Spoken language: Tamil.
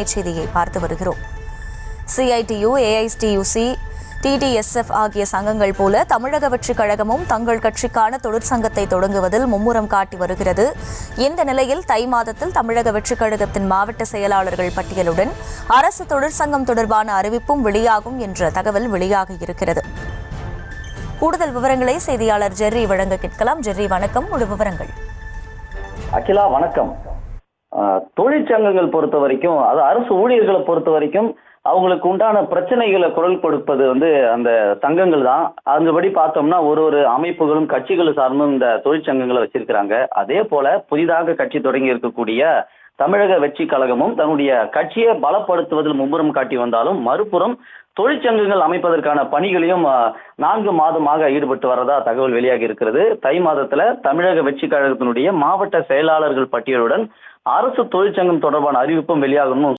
செய்தியை பார்த்து வருகிறோம். சிஐடியு ஏஐடியுசி டிடிஎஸ்எஃப் ஆகிய சங்கங்கள் போல தமிழக வெற்றிக் கழகமும் தங்கள் கட்சிக்கான தொழிற்சங்கத்தை தொடங்குவதில் மும்முரம் காட்டி வருகிறது. இந்த நிலையில் தை மாதத்தில் தமிழக வெற்றிக் கழகத்தின் மாவட்ட செயலாளர்கள் பட்டியலுடன் அரசு தொழிற்சங்கம் தொடர்பான அறிவிப்பும் வெளியாகும் என்ற தகவல் வெளியாக இருக்கிறது. கூடுதல் விவரங்களை செய்தியாளர் ஜெர்ரி வழங்க கேட்கலாம். ஜெர்ரி வணக்கம். முழு விவரங்கள். அகிலா வணக்கம். தொழிற்சங்கங்கள் பொறுத்த வரைக்கும் அது அரசு ஊழியர்களை பொறுத்த வரைக்கும் அவங்களுக்கு உண்டான பிரச்சனைகளை குரல் கொடுப்பது வந்து அந்த சங்கங்கள் தான். அதுபடி பார்த்தோம்னா ஒரு ஒரு அமைப்புகளும் கட்சிகள் சார்ந்தும் இந்த தொழிற்சங்கங்களை வச்சிருக்கிறாங்க. அதே போல புதிதாக கட்சி தொடங்கி இருக்கக்கூடிய தமிழக வெற்றி கழகமும் தன்னுடைய கட்சியை பலப்படுத்துவதில் மும்முரம் காட்டி வந்தாலும் மறுபுறம் தொழிற்சங்கங்கள் அமைப்பதற்கான பணிகளையும் நான்கு மாதமாக ஈடுபட்டு வரதா தகவல் வெளியாகி இருக்கிறது. தை மாதத்துல தமிழக வெற்றி கழகத்தினுடைய மாவட்ட செயலாளர்கள் பட்டியலுடன் அரசு தொழிற்சங்கம் தொடர்பான அறிவிப்பும் வெளியாகணும்.